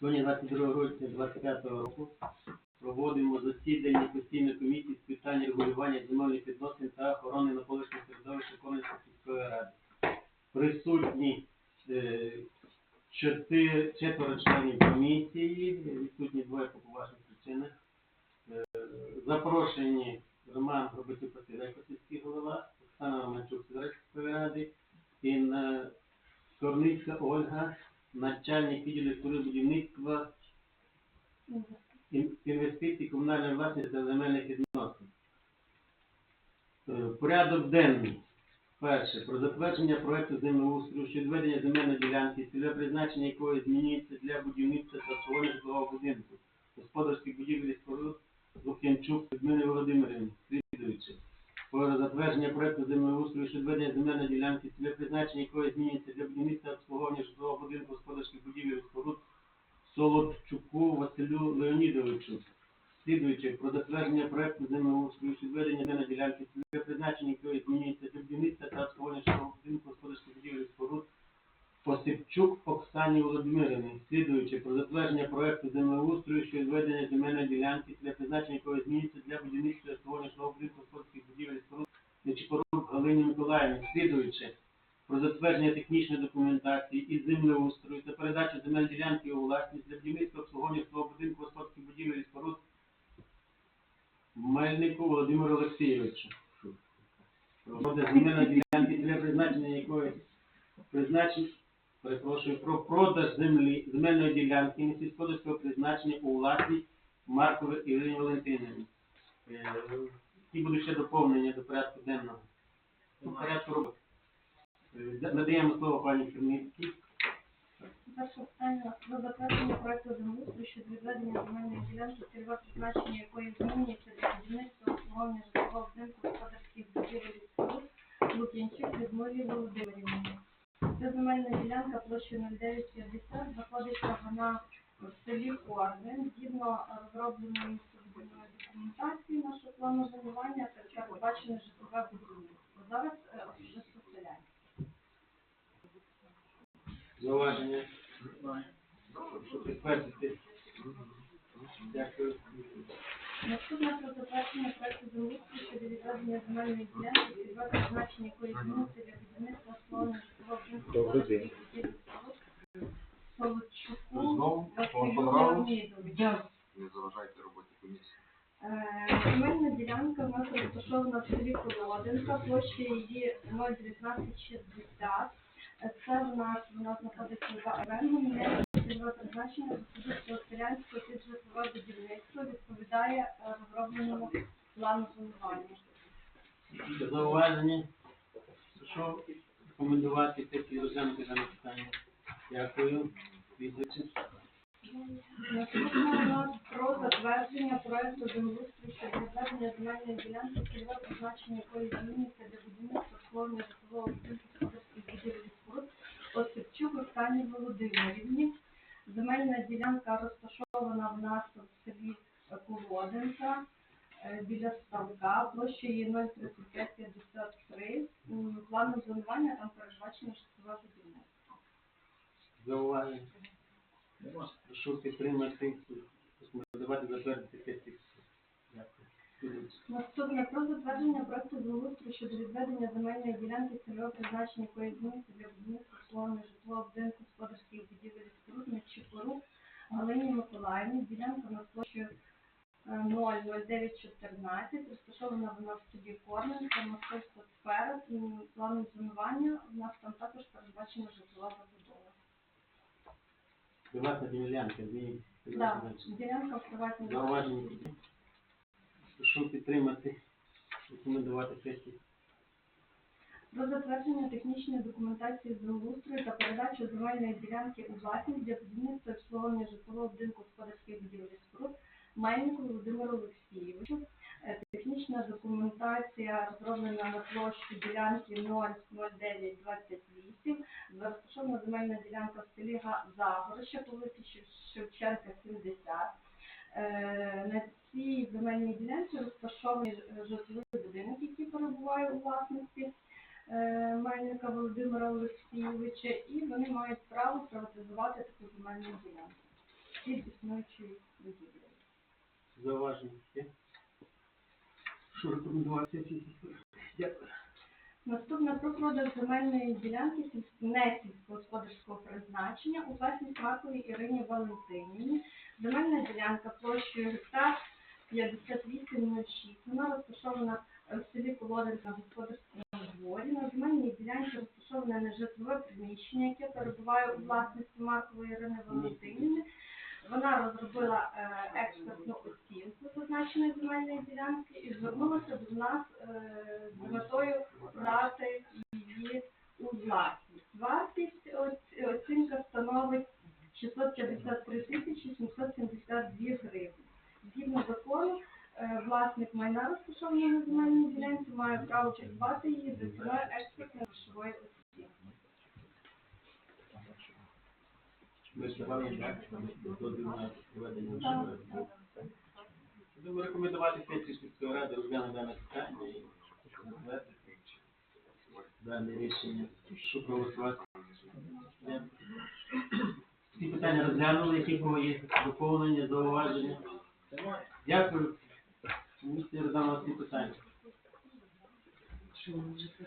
Сьогодні 22 грудня 25 року проводимо засідання постійної комісії з питань регулювання земельних відносин та охорони навколишнього середовища Конецької сільської ради. Присутні е, четверо членів комісії, відсутні двоє по поважних причинах. Е, запрошені Роман Роботюк Василенко, сільський голова, Оксана Романчук, сільської ради, Інна Корницька Ольга, начальник відділу будівництва, інвестицій, комунальної власності та земельних відносин. Е, Порядок денний. Перше. Про затвердження проекту землеустрою щодо ведення земельної ділянки, цільове призначення якої змінюється для будівництва та обслуговування житлового будинку, господарських будівель і споруд Лук'янчук Людмили Володимирівни, слідуючи. Про затвердження проекту землеустрою щодо ведення земельної ділянки, цільове призначення якої змінюється для будівництва обслуговування житлового будинку, господарських будівель споруд Солодчуку Василю Леонідовичу. Слідуючи про затвердження проекту землеустрою щодо ведення земельної ділянки, цільове призначення якої змінюється для будівництва та обслуговування житлового будинку, господарських будівель споруд Осипчук Оксані Володимирівні. Слідуючи про затвердження проекту землеустрою щодо ведення земельної ділянки, для призначення якої змінюється для будівництва та обслуговування житлового будинку, господарських будівель і споруд Нечипорук Миколаївні. Слідуючи про затвердження технічної документації і землеустрою та передачу земельної ділянки у власність для будівництва обслуговування житлового будинку господарських будівель і споруд Мельнику Володимиру Олексійовичу. Про земельної ділянки для призначення якої призначень, перепрошую, про продаж землі, земельної ділянки несільськогосподарського призначення у власність Маркової Ірині Валентинівні. Е, Які будуть ще доповнення до порядку денного? До порядку роботи. Е, Надаємо слово пані Керівницькій. Перше питання про затвердження проекту землеустрою щодо відведення земельної ділянки, цільове призначення якої змінюється для будівництва обслуговування житлового будинку господарських будівель споруд Лук'янчук Людмилі Володимирівні. Ця земельна ділянка площею 0950 знаходиться вона в селі Корден, згідно розробленої документації нашого плану зонування та передбачене житлове будівництво. Зауваження? Що підтвердити? Дякую. Наступне про затвердження проекту землеустрою щодо відведення земельної ділянки, цільове призначення якої для будівництва житлового будинку Солодчуку Василю Леонідовичу. Не заважайте роботі комісії. Е, Земельна ділянка в нас розташована в селі Колодинка, площа її 01960. Це в нас вона знаходиться за орендом, не цільове призначення господарського селянського під житлове будівництво відповідає е, розробленому плану зонування. Зауваження? Що рекомендувати сесії розглянути дане питання? Дякую. Відповідь. Наступне у нас про затвердження проекту землеустрою щодо відведення земельної ділянки, цільове призначення якої змінюється для будівництва обслуговування житлового будинку господарських будівель і споруд Осипчук Оксані Володимирівні. Земельна ділянка розташована в нас в селі Колодинка е, біля ставка, площа її 03553. М, Планом зонування там передбачено житлове будівництво. Зауваження? Прошу підтримати, рекомендувати затвердити. Наступне про затвердження проекту землеустрою щодо відведення земельної ділянки цільового призначення якої зміниться для будівництва обслуговування житлового будинку господарських будівель і споруд на Чепору Галині Миколаївні. Ділянка на площею е, 00914, розташована вона в селі Корненка, московська сфера, планом зонування. У нас там також передбачена житлова забудова. Приватна ділянка, Так, ділянка в приватній. Прошу підтримати, рекомендувати сесію. Про затвердження технічної документації землеустрою та передачу земельної ділянки у власність для будівництва обслуговування житлового будинку господарських будівель споруд Мельнику Володимиру Олексійовичу. Е, Технічна документація розроблена на площі ділянки 00928. Розташована земельна ділянка в селі Га- по вулиці Шевченка, 70. Е, На цій земельній ділянці розташований ж- житловий будинок, який перебуває у власності е, Мельника Володимира Олексійовича, і вони мають право приватизувати таку земельну ділянку під існуючою будівлею. Зауваження є? Що рекомендувати? Дякую. Наступне про продаж земельної ділянки не сільськогосподарського призначення у власність Марковій Ірині Валентинівні. Земельна ділянка площею гектар 5806. Вона розташована е, в селі Колодин на господарському дворі. На земельній ділянці розташоване нежитлове приміщення, яке перебуває у власності Маркової Ірини Валентинівни. Вона розробила е, експертну оцінку зазначеної земельної ділянки і звернулася до нас е, з метою брати її у власність. Вартість оцінка становить 653 тисячі 772 гривні. Власник майна розташованого на земельній ділянці має право придбати її за ціною експертної грошової оцінки. Ми на проведення. Будемо рекомендувати сесії сільської ради розглянути дане питання і дане рішення. Що проголосувати? Всі питання розглянули, які є доповнення, зауваження. Дякую. Комісія роздала всі питання.